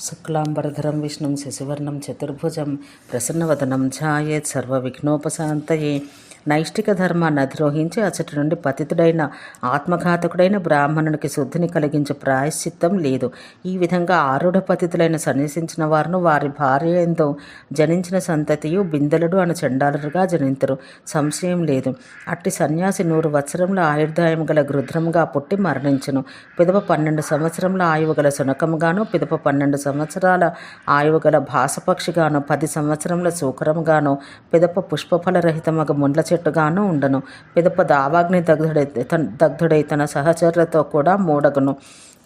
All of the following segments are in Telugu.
శుక్లాంబరధరం విష్ణుం శశివర్ణం చతుర్భుజం ప్రసన్నవదనం ఛాయేత్ సర్వవిఘ్నోపశాంతయే. నైష్టిక ధర్మాన్ని అధిరోహించి అచ్చటి నుండి పతితుడైన ఆత్మఘాతకుడైన బ్రాహ్మణునికి శుద్ధిని కలిగించే ప్రాయశ్చిత్తం లేదు. ఈ విధంగా ఆరుఢ పతితులైన సన్యసించిన వారును వారి భార్య ఎంతో జనించిన సంతతియు బిందెలుడు అని చండాలుగా జనింతరు. సంశయం లేదు. అట్టి సన్యాసి నూరు వత్సరంలో ఆయుర్దాయం గల గృధ్రంగా పుట్టి మరణించును. పిదప పన్నెండు సంవత్సరంలో ఆయువు గల శునకముగాను పిదప పన్నెండు సంవత్సరాల ఆయువు గల భాసపక్షిగాను పది సంవత్సరముల సూకరముగాను పిదప పుష్పఫలరహితమగ ముండ్ల చెట్టుగాను ఉండను. పిదప దావాగ్ని దగ్ధుడై తన- దగ్ధుడై తన సహచరులతో కూడా మూడగను.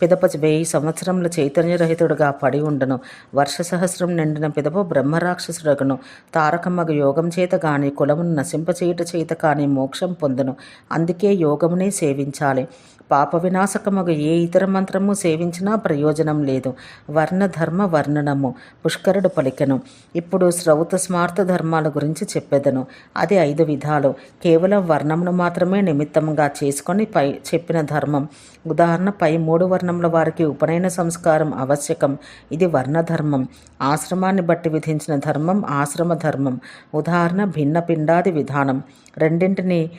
పిదప వెయ్యి సంవత్సరముల చైతన్యరహితుడుగా పడి ఉండను. వర్ష సహస్రం నిండిన పిదప బ్రహ్మరాక్షసుడగును. తారకమ్మగ యోగం చేత కాని కులమును నశింపచేయుట చేత కాని మోక్షం పొందును. అందుకే యోగమునే సేవించాలి. పాప వినాశకముగా ఏ ఇతర మంత్రము సేవించినా ప్రయోజనం లేదు. వర్ణధర్మ వర్ణనము. పుష్కరుడు పలికెను. ఇప్పుడు శ్రౌత స్మార్త ధర్మాల గురించి చెప్పెదను. అది ఐదు విధాలు. కేవలం వర్ణమును మాత్రమే నిమిత్తంగా చేసుకొని పై చెప్పిన ధర్మం. ఉదాహరణ పై మూడు వర్ణముల వారికి ఉపనయన సంస్కారం ఆవశ్యకం. ఇది వర్ణధర్మం. ఆశ్రమాన్ని బట్టి విధించిన ధర్మం ఆశ్రమ ధర్మం ఉదాహరణ భిన్న పిండాది విధానం. రెండింటిని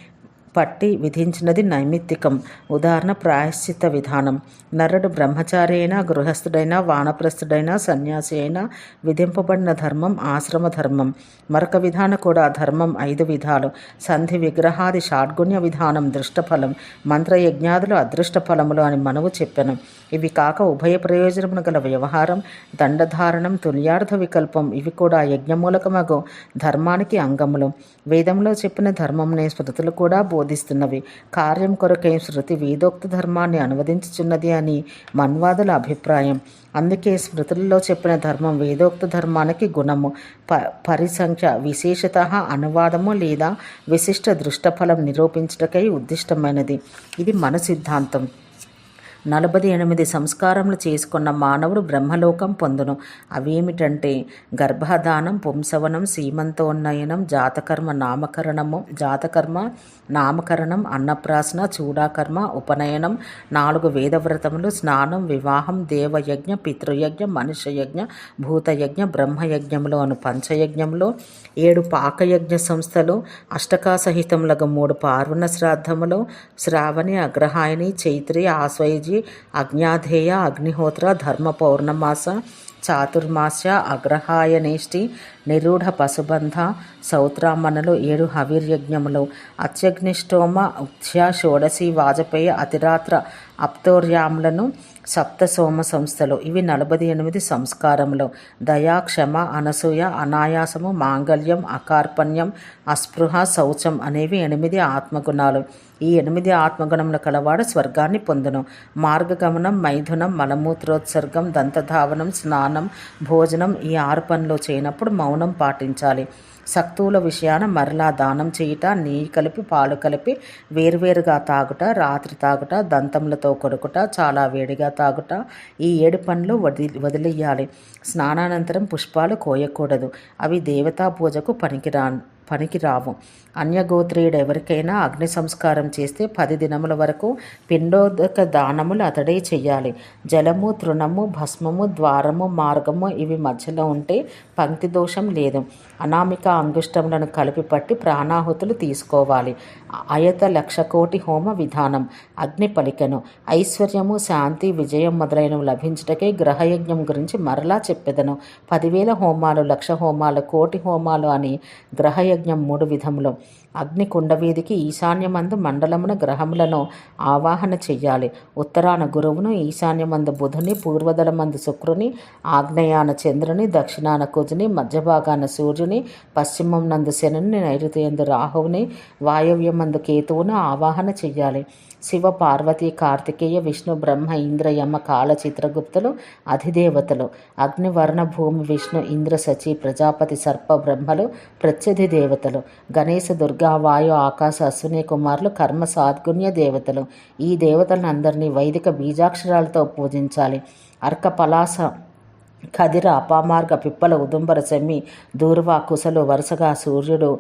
పట్టి విధించినది నైమిత్తికం. ఉదాహరణ ప్రాయశ్చిత్త విధానం. నరుడు బ్రహ్మచారి అయినా గృహస్థుడైనా వానప్రస్థుడైనా సన్యాసి అయినా విధింపబడిన ధర్మం ఆశ్రమ ధర్మం. మరొక విధాన కూడా ధర్మం ఐదు విధాలు. సంధి విగ్రహాది షాడ్గుణ్య విధానం దృష్టఫలం. మంత్రయజ్ఞాదులు అదృష్ట ఫలములు అని మనవు చెప్పాను. ఇవి కాక ఉభయ ప్రయోజనమును గల వ్యవహారం దండధారణం తుల్యార్థ వికల్పం ఇవి కూడా యజ్ఞమూలకమగు ధర్మానికి అంగములు. వేదంలో చెప్పిన ధర్మంనే స్మృతులు కూడా బోధిస్తున్నవి. కార్యం కొరకై శృతి వేదోక్త ధర్మాన్ని అనువదించుచున్నది అని మన్వాదుల అభిప్రాయం. అందుకే స్మృతులలో చెప్పిన ధర్మం వేదోక్త ధర్మానికి గుణము. ప పరిసంఖ్య విశేషత అనువాదము లేదా విశిష్ట దృష్టఫలం నిరూపించుటకై ఉద్దిష్టమైనది. ఇది మన సిద్ధాంతం. నలభై ఎనిమిది సంస్కారములు చేసుకున్న మానవుడు బ్రహ్మలోకం పొందును. అవేమిటంటే గర్భధానం పుంసవనం సీమంతోన్నయనం జాతకర్మ నామకరణము జాతకర్మ నామకరణం అన్నప్రాసన చూడాకర్మ ఉపనయనం నాలుగు వేదవ్రతములు స్నానం వివాహం దేవయజ్ఞ పితృయజ్ఞ మనుష్యయజ్ఞ భూతయజ్ఞ బ్రహ్మయజ్ఞములు అను పంచయజ్ఞములు ఏడు పాకయజ్ఞ సంస్థలు అష్టకాసహితములకు మూడు పార్వణ శ్రాద్ధములు శ్రావణి అగ్రహాయని చైత్రి ఆశ్వయుజి అజ్ఞాధేయ అగ్నిహోత్ర ధర్మ పౌర్ణమాస చాతుర్మాస్య అగ్రహాయనేష్టి నిరూఢ పశుబంధ సౌత్రామణలు ఏడు హవిర్యజ్ఞములు అత్యగ్నిష్టోమ ఉత్స్య షోడశి వాజపేయ అతిరాత్ర అప్తోర్యాములను సప్తసోమ సంస్థలు. ఇవి నలభై ఎనిమిది సంస్కారములు. దయా క్షమ అనసూయ అనాయాసము మాంగళ్యం అకార్పణ్యం అస్పృహ శౌచం అనేవి ఎనిమిది ఆత్మగుణాలు. ఈ ఎనిమిది ఆత్మగుణముల కలవాడు స్వర్గాన్ని పొందును. మార్గగమనం మైథునం మలమూత్రోత్సర్గం దంతధావనం స్నానం భోజనం ఈ ఆరు పనులు చేయనప్పుడు మౌనం పాటించాలి. సక్తువుల విషయాన మరలా దానం చేయుట నెయ్యి కలిపి పాలు కలిపి వేరువేరుగా తాగుట రాత్రి తాగుట దంతములతో కొడుకుట చాలా వేడిగా తాగుట ఈ ఏడు పనులు వదిలి వదిలేయాలి. స్నానానంతరం పుష్పాలు కోయకూడదు. అవి దేవతా పూజకు పనికి రావు. అన్యగోత్రీయుడు ఎవరికైనా అగ్ని సంస్కారం చేస్తే పది దినముల వరకు పిండోదక దానములు అతడే చెయ్యాలి జలము తృణము భస్మము ద్వారము మార్గము ఇవి మధ్యలో ఉంటే పంక్తి దోషం లేదు. అనామిక అంగుష్టములను కలిపి పట్టి ప్రాణాహుతులు తీసుకోవాలి. అయత లక్ష కోటి హోమ విధానం. అగ్ని పలికను. ఐశ్వర్యము శాంతి విజయం మొదలైనవి లభించుటకే గ్రహయజ్ఞం గురించి మరలా చెప్పెదను. పదివేల హోమాలు లక్ష హోమాలు కోటి హోమాలు అని యజ్ఞం మూడు విధములు. అగ్ని కుండవేదికి ఈశాన్యమందు మండలమున గ్రహములను ఆవాహన చెయ్యాలి. ఉత్తరాన గురువును ఈశాన్యమందు బుధుని పూర్వదలమందు శుక్రుని ఆగ్నేయాన చంద్రుని దక్షిణాన కుజుని మధ్యభాగాన సూర్యుని పశ్చిమం నందు శనుని నైరుతియందు రాహువుని వాయవ్యమందు కేతువును ఆవాహన చెయ్యాలి. శివ పార్వతి కార్తికేయ విష్ణు బ్రహ్మ ఇంద్ర యమ కాల చిత్రగుప్తులు అధిదేవతలు. అగ్నివర్ణ భూమి విష్ణు ఇంద్ర సచి ప్రజాపతి సర్ప బ్రహ్మలు ప్రత్యధి దేవతలు గణేశ దుర్గ వాయు ఆకాశ అశ్విని కుమారులు కర్మ సాద్గుణ్య దేవతలు. ఈ దేవతలను అందరినీ వైదిక బీజాక్షరాలతో పూజించాలి. అర్క పలాస కదిర అపామార్గ పిప్పల ఉదుంబర సెమ్మి దూర్వా కుశలు వరుసగా సూర్యుడు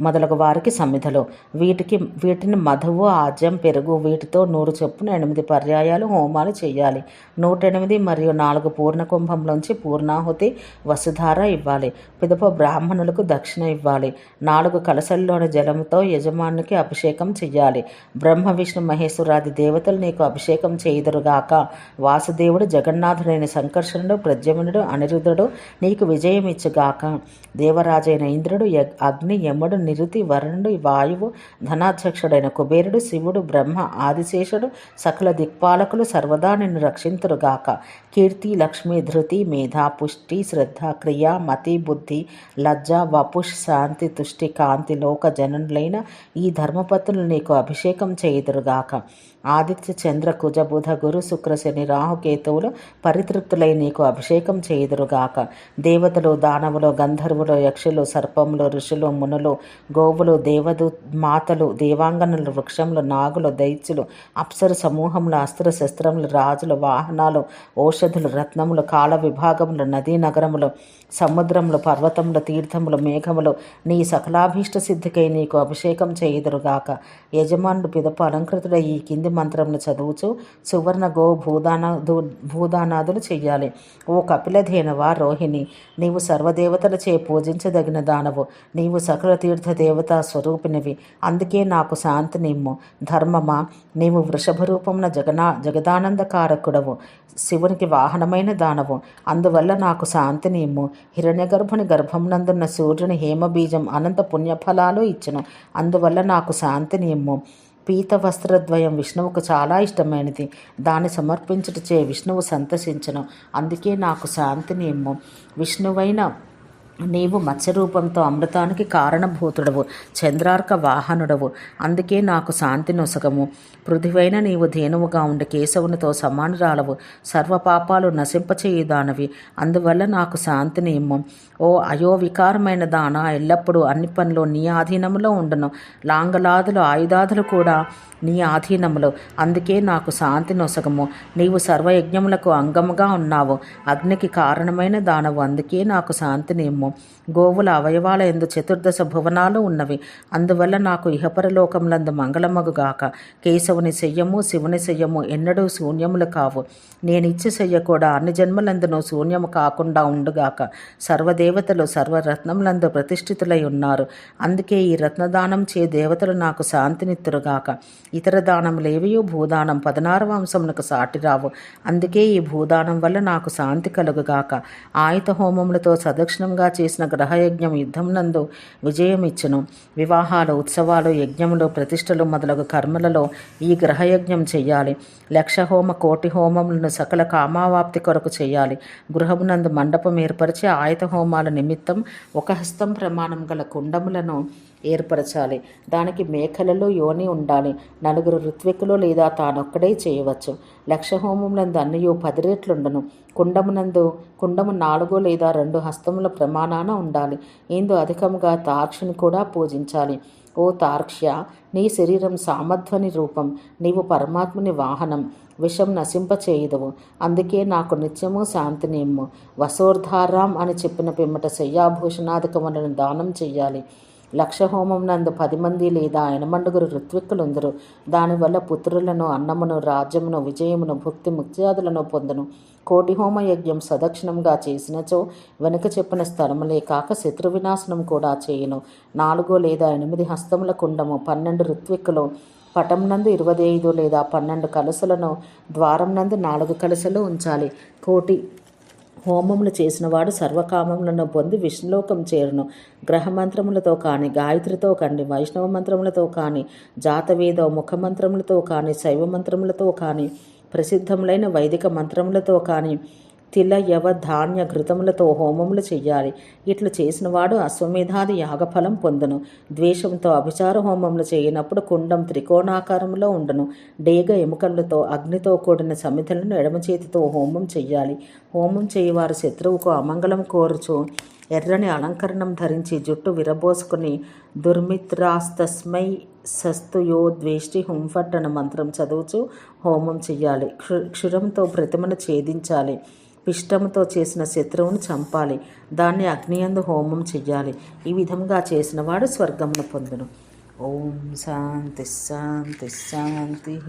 మొదలగు వారికి సమిధలు వీటికి వీటిని మధువు ఆజ్యం పెరుగు వీటితో నూరు చొప్పున ఎనిమిది పర్యాయాలు హోమాలు చేయాలి. నూట ఎనిమిది మరియు నాలుగు పూర్ణ కుంభంలోంచి పూర్ణాహుతి వసుధార ఇవ్వాలి. పిదప బ్రాహ్మణులకు దక్షిణ ఇవ్వాలి. నాలుగు కలసల్లోని జలముతో యజమానికి అభిషేకం చెయ్యాలి. బ్రహ్మ విష్ణు మహేశ్వరాది దేవతలు నీకు అభిషేకం చేయుదురుగాక. వాసుదేవుడు జగన్నాథుడైన సంకర్షణుడు ప్రద్యుమ్నుడు అనిరుద్ధుడు నీకు విజయం ఇచ్చుగాక దేవరాజైన ఇంద్రుడు యగ్- అగ్ని యముడు నిరుతి వరుణుడు వాయువు ధనాధ్యక్షుడైన కుబేరుడు శివుడు బ్రహ్మ ఆదిశేషుడు సకల దిక్పాలకులు సర్వదా నిన్ను రక్షింతురుగాక కీర్తి లక్ష్మి ధృతి మేధ పుష్టి శ్రద్ధ క్రియ మతి బుద్ధి లజ్జ వపుష్ శాంతి తుష్టి కాంతి లోక జనులైన ఈ ధర్మపత్రులు నీకు అభిషేకం చేయుదురుగాక ఆదిత్య చంద్ర కుజ బుధ గురు శుక్ర శని రాహుకేతువులు పరితృప్తులై నీకు అభిషేకం చేయుదురుగాక. దేవతలు దానవులు గంధర్వులు యక్షులు సర్పములు ఋషులు మునులు గోవులు దేవదు మాతలు దేవాంగనులు వృక్షములు నాగులు దైత్యులు అప్సర సమూహములు అస్త్ర శస్త్రములు రాజులు వాహనాలు ఔషధులు రత్నములు కాల విభాగములు నదీ నగరములు సముద్రములు పర్వతములు తీర్థములు మేఘములు నీ సకలాభీష్ట సిద్ధికై నీకు అభిషేకం చేయుదురుగాక. యజమానుడు పిదప అలంకృతుడై ఈ కింది మంత్రంను చదువుచు సువర్ణ గో భూదాన భూదానాదులు చెయ్యాలి. ఓ కపిలధేనవా రోహిణి నీవు సర్వదేవతలచే పూజించదగిన దానవు నీవు సకల తీర్థ దేవతా స్వరూపినివి అందుకే నాకు శాంతి నిమ్ము. ధర్మమా నీవు వృషభ రూపమున జగనా జగదానందకారకుడవు శివునికి వాహనమైన దానవు అందువల్ల నాకు శాంతినిమ్ము హిరణ్య గర్భుని గర్భమునందున్న సూర్యుని హేమబీజం అనంత పుణ్యఫలాలు ఇచ్చును అందువల్ల నాకు శాంతినిమ్ము పీత వస్త్రద్వయం విష్ణువుకు చాలా ఇష్టమైనది. దాన్ని సమర్పించుటచే విష్ణువు సంతసించను. అందుకే నాకు శాంతిని ఇమ్ము విష్ణువైన నీవు మత్స్యరూపంతో అమృతానికి కారణభూతుడవు చంద్రార్క వాహనుడవు. అందుకే నాకు శాంతి నొసగము. పృథివైన నీవు ధేనువుగా ఉండి కేశవునితో సమానురాలవు. సర్వపాపాలు నశింపచేయుదానవి. దానవి అందువల్ల నాకు శాంతిని ఇమ్ము ఓ అయోవికారమైన దాన ఎల్లప్పుడూ అన్ని పనులు నీ ఆధీనంలో ఉండను. లాంగలాదులు ఆయుధాదులు కూడా నీ ఆధీనములో. అందుకే నాకు శాంతి నొసగము. నీవు సర్వయజ్ఞములకు అంగముగా ఉన్నావు. అగ్నికి కారణమైన దానవు. అందుకే నాకు శాంతిని ఇమ్ము గోవుల అవయవాల ఎందు చతుర్దశ భువనాలు ఉన్నవి. అందువల్ల నాకు ఇహపరలోకములందు మంగళమగుగాక కేశవుని శయ్యము శివుని శయ్యము ఎన్నడూ శూన్యములు కావు. నేనిచ్చి శయ్య కూడా అన్ని జన్మలందును శూన్యము కాకుండా ఉండుగాక. సర్వదేవతలు సర్వరత్నములందు ప్రతిష్ఠితులై ఉన్నారు. అందుకే ఈ రత్నదానం చే దేవతలు నాకు శాంతినిత్తురుగాక. ఇతర దానములేవియో భూదానం పదనారవ అంశమునకు సాటిరావు. అందుకే ఈ భూదానం వల్ల నాకు శాంతి కలుగుగాక. ఆయుత హోమములతో సదక్షిణంగా చేసిన గ్రహయజ్ఞం యుద్ధమునందు విజయమిచ్చును. వివాహాలు ఉత్సవాలు యజ్ఞములు ప్రతిష్టలు మొదలగు కర్మలలో ఈ గ్రహయజ్ఞం చేయాలి లక్ష హోమ కోటి హోమములను సకల కామావాప్తి కొరకు చేయాలి గృహమునందు మండపం ఏర్పరిచి ఆయుధ హోమాల నిమిత్తం ఒక హస్తం ప్రమాణం గల కుండములను ఏర్పరచాలి. దానికి మేకలలో యోని ఉండాలి. నలుగురు ఋత్వికులు లేదా తానొక్కడే చేయవచ్చు. లక్ష హోమమునందు అన్నయు పది రెట్లుండును కుండమునందు కుండము నాలుగు లేదా రెండు హస్తముల ప్రమాణాన ఉండాలి. ఇందు అధికముగా తార్క్షిని కూడా పూజించాలి. ఓ తార్క్ష్య నీ శరీరం సామధ్వని రూపం నీవు పరమాత్ముని వాహనం విషం నశింపచేయుదువు. అందుకే నాకు నిత్యము శాంతిని వసోర్ధారాం అని చెప్పిన పిమ్మట శయ్యాభూషణాధికములను దానం చెయ్యాలి. లక్ష హోమం నందు పది మంది లేదా ఎనమండుగురు ఋత్విక్కులుందరు. దానివల్ల పుత్రులను అన్నమును రాజ్యమును విజయమును భుక్తి ముక్త్యాదులను పొందును. కోటి హోమ యజ్ఞం సదక్షిణంగా చేసినచో వెనుక చెప్పిన స్థలములే కాక శత్రు వినాశనం కూడా చేయను. నాలుగో లేదా ఎనిమిది హస్తముల కుండము పన్నెండు ఋత్విక్కులు పటం నందు ఇరవై ఐదు లేదా పన్నెండు కలసలను ద్వారం నందు నాలుగు కలసలు ఉంచాలి. కోటి హోమములు చేసినవాడు సర్వకామములను పొంది విష్ణులోకం చేరును. గ్రహమంత్రములతో కాని గాయత్రితో కానీ వైష్ణవ మంత్రములతో కాని జాతవేద ముఖమంత్రములతో కాని శైవ మంత్రములతో కాని ప్రసిద్ధములైన వైదిక మంత్రములతో కానీ తిల యవ ధాన్య ఘృతములతో హోమములు చెయ్యాలి. ఇట్లు చేసినవాడు అశ్వమేధాది యాగఫలం పొందును. ద్వేషంతో అభిచార హోమములు చేయనప్పుడు కుండం త్రికోణాకారంలో ఉండను. డేగ ఎముకలతో అగ్నితో కూడిన సమిధలను ఎడమ చేతితో హోమం చెయ్యాలి. హోమం చేయవారు శత్రువుకు అమంగళం కోరుచు ఎర్రని అలంకరణం ధరించి జుట్టు విరబోసుకుని దుర్మిత్రాస్తస్మై సస్తుయో ద్వేష్టి హుంఫట్ అన్న మంత్రం చదువుచు హోమం చెయ్యాలి. క్షు క్షురంతో ప్రతిమను ఛేదించాలి. పిష్టముతో చేసిన శత్రువును చంపాలి. దాన్ని అగ్నియందు హోమం చెయ్యాలి. ఈ విధంగా చేసిన వాడు స్వర్గమును పొందును. ఓం శాంతి శాంతి శాంతి.